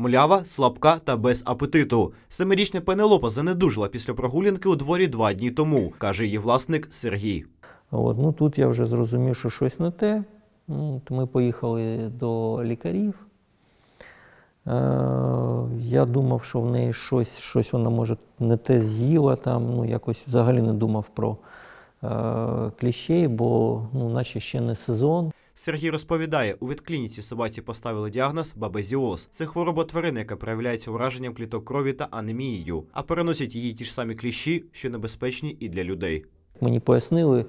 Млява, слабка та без апетиту. Семирічна Пенелопа занедужила після прогулянки у дворі два дні тому, каже її власник Сергій. От, ну, тут я вже зрозумів, що щось не те. Ну, то Ми поїхали до лікарів. Е, я думав, що в неї щось, щось вона може не те з'їла там, ну якось взагалі не думав про е, кліщей, бо ну, наче ще не сезон. Сергій розповідає, у ветклініці собаці поставили діагноз бабезіоз. Це хвороба тварини, яка проявляється ураженням кліток крові та анемією, а переносять її ті ж самі кліщі, що небезпечні і для людей. Мені пояснили,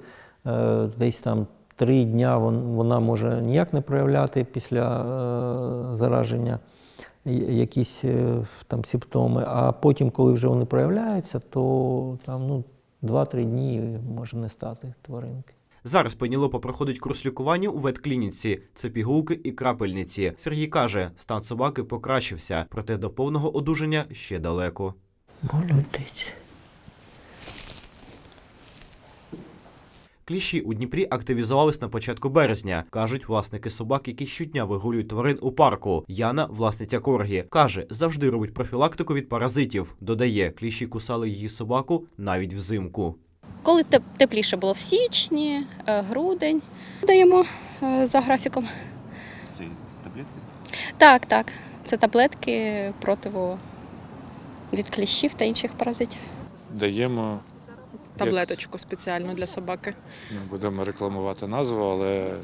е, десь там три дня вон- вона може ніяк не проявляти після е, зараження якісь е, там симптоми, а потім, коли вже вони проявляються, то там ну, 2-3 дні може не стати тваринки. Зараз Пенілопа проходить курс лікування у ветклініці. Це пігулки і крапельниці. Сергій каже, стан собаки покращився, проте до повного одужання ще далеко. Молодець. Кліщі у Дніпрі активізувались на початку березня, кажуть власники собак, які щодня вигулюють тварин у парку. Яна, власниця коргі, каже, завжди робить профілактику від паразитів. Додає, кліщі кусали її собаку навіть взимку. Коли тепліше було в січні, е, грудень, даємо е, за графіком. Ці таблетки? Так, так. Це таблетки противо від кліщів та інших паразитів. Даємо, таблеточку спеціальну для собаки. не будемо рекламувати назву, але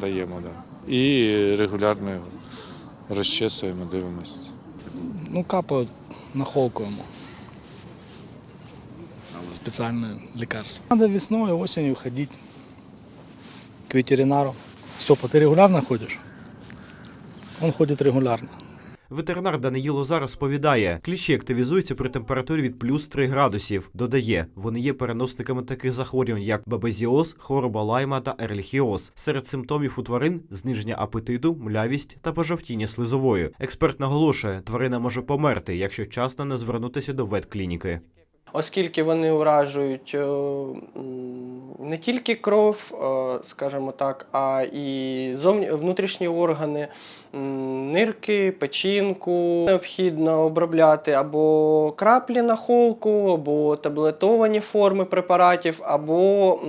даємо, да. І регулярно його розчесуємо, дивимося. Ну, капають на Специальное лекарство. Надо весной, осенью ходить к ветеринару. Степа, ты регулярно ходишь? Он ходит регулярно. Ветеринар Даниїл Лозар розповідає, кліщі активізуються при температурі від плюс 3 градусів. Додає, вони є переносниками таких захворювань, як бабезіоз, хвороба лайма та ерліхіоз. Серед симптомів у тварин зниження апетиту, млявість та пожовтіння слизової. Експерт наголошує, тварина може померти, якщо вчасно не звернутися до ветклініки. Оскільки вони уражують е, не тільки кров, е, скажімо так, а і зовні, внутрішні органи, нирки, печінку. Необхідно обробляти або краплі на холку, або таблетовані форми препаратів, або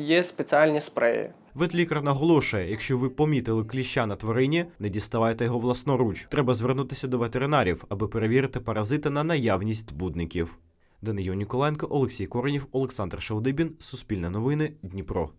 є спеціальні спреї. Ветлікар наголошує, якщо ви помітили кліща на тварині, не діставайте його власноруч. Треба звернутися до ветеринарів, аби перевірити паразити на наявність збудників. Даниїл Ніколенко, Олексій Коренів, Олександр Шалдибін, Суспільне новини, Дніпро.